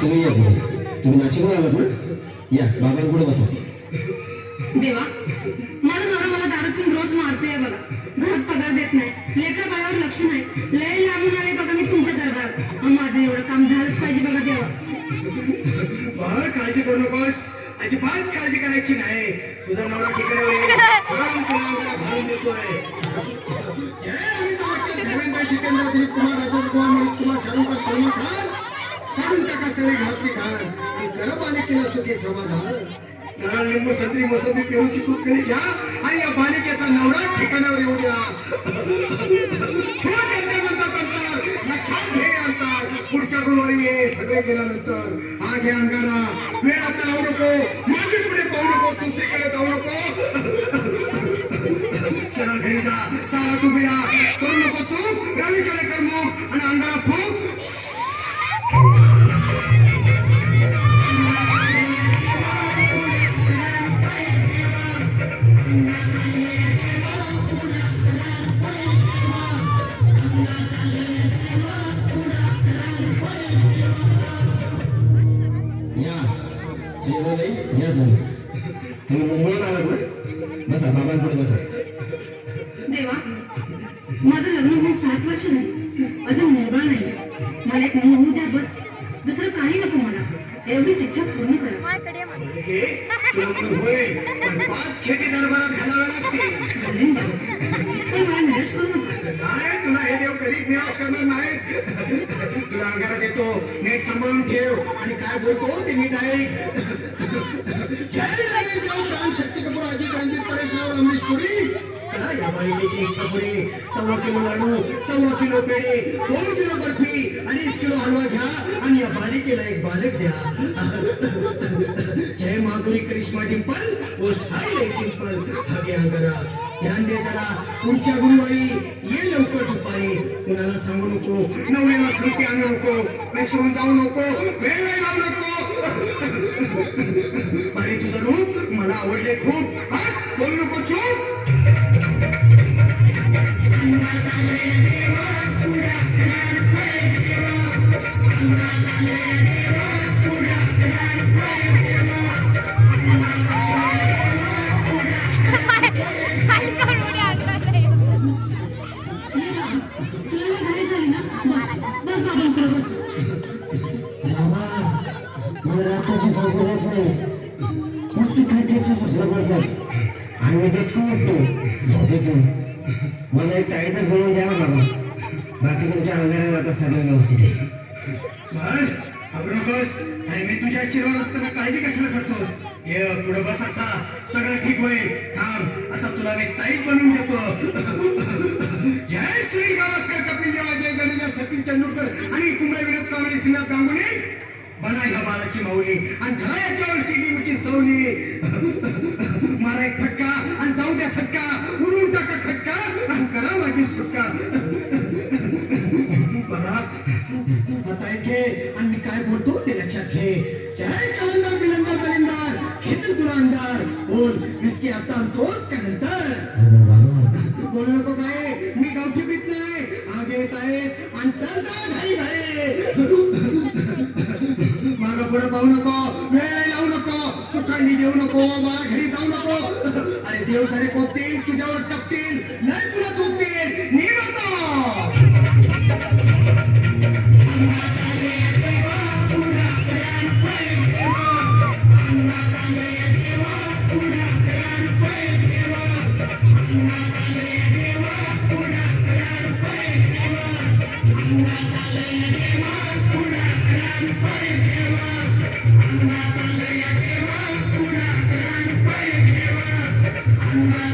तुम्ही या पुढे. तुम्ही नाशिकवर आलात ना? या बाबांपुढे बसा. देवा माझा नवरा मला दारू पिऊन रोज मारतोय बघा. घरात पगार देत नाही लेकरा बाळावर लक्ष नाही. लय लांबून आले बघा मी तुमच्या दरबारात. अहो, माझं एवढं काम झालंच पाहिजे बघा देवा. बाळ काळजी करू नकोस. अजिबात काळजी करायची नाही. तुझा नवरा ठिकाणी होईल काम तुला अंगाला घालून देतोय. जय अमिताभ बच्चन धर्मेंद्र जितेंद्र दिलीप कुमार राजेंद्र कुमार मनोज कुमार खान सलमान खान. सगळी घातली घाण आणि कर बालिकेला सुखी समाधान. नारळ लिंबू संत्री मोसंबी पेरूची खूप केली घ्या आणि या बालिकेचा नवरा ठिकाणावर येऊ द्या. छुआ नंतर नंतर लक्षात घे अंतर. पुढच्या गुरुवारी ये सगळे गेल्यानंतर. हा घे अंगारा. वेळ आता लावू नको. मागे पुढे पाहू नको. दुसरीकडे जाऊ नको. सरळ घरी जा. तारा तुम्ही करू नको चूक. रवीकडे कर आणि अंगारा तुम्ही मुंबईला आलात ना? बसा बाबांपुढे बसा. देवा माझं लग्न होऊन सात वर्ष नाही अजून मुलगा नाही. मला एक होऊ द्या बस. दुसरं काही नको मला. एवढीच इच्छा पूर्ण करा. तुला अंगारा देतो. नीट सांभाळून ठेव. आणि काय बोलतो हो ते नीट ऐक देव प्राण शक्ती कपूर अजित रणजित परेश राव रमेश पुरी. करा या मालिकेची इच्छा पुरी. सव्वा किलो लाडू सव्वा किलो पेढे दोन किलो बर्फी अडीच किलो हलवा घ्या आणि या बालिकेला एक बालक द्या. जय माधुरी करिश्मा डिंपल पोस्ट हाय लय सिंपल हागे अंगारा ध्यान दे जरा. पुढच्या गुरुवारी नवऱ्याला सुट्टी आणू नको. विसरून जाऊ नको. वेळ जाऊ नको. अरे तुझं रूप मला आवडले खूप. बस बोलू नको चूप. म्हणजे मला नाही. क्रिकेटची पडतात आणि मी उठतो. झोपेतून मला एक टाळीतच बनवून द्यावं बाबा. बाकी तुमच्या अंगाने सगळं व्यवस्थित आहे. घाबरू नकोस. आणि मी तुझ्या शिरवर असताना काळजी कशाला करतोस? ये पुढे बस असा सगळं ठीक होईल. थांब. असा तुला मी ताईत बनवून देतो. जय श्री गावस्कर कपिल देवा जय गणेश सतीश तेंडुलकर आणि कुंभे बना ह्या बाळाची माऊली. आणि धरा याच्यावर सवली. मारा एक फटका आणि जाऊ द्या सटका. उडून टाका खटका आणि करा माझी सुटका. बघा आता आणि मी काय बोलतो ते लक्षात घे. जय कलंदर बिलंदर दलिंदर. घेतील तुला अंधार. बोल विस्की आता आणतोस का नंतर? बोलू नको काय मी गावठी पीत नाही. आगे येत आहे आणि घाई घाई माग पुढे पाहू नको. वेळ लावू नको. चुकांडी देऊ नको. मला घरी जाऊ नको. अरे देव सारे कोपतील तुझ्यावर टपतील. नाही तुला Thank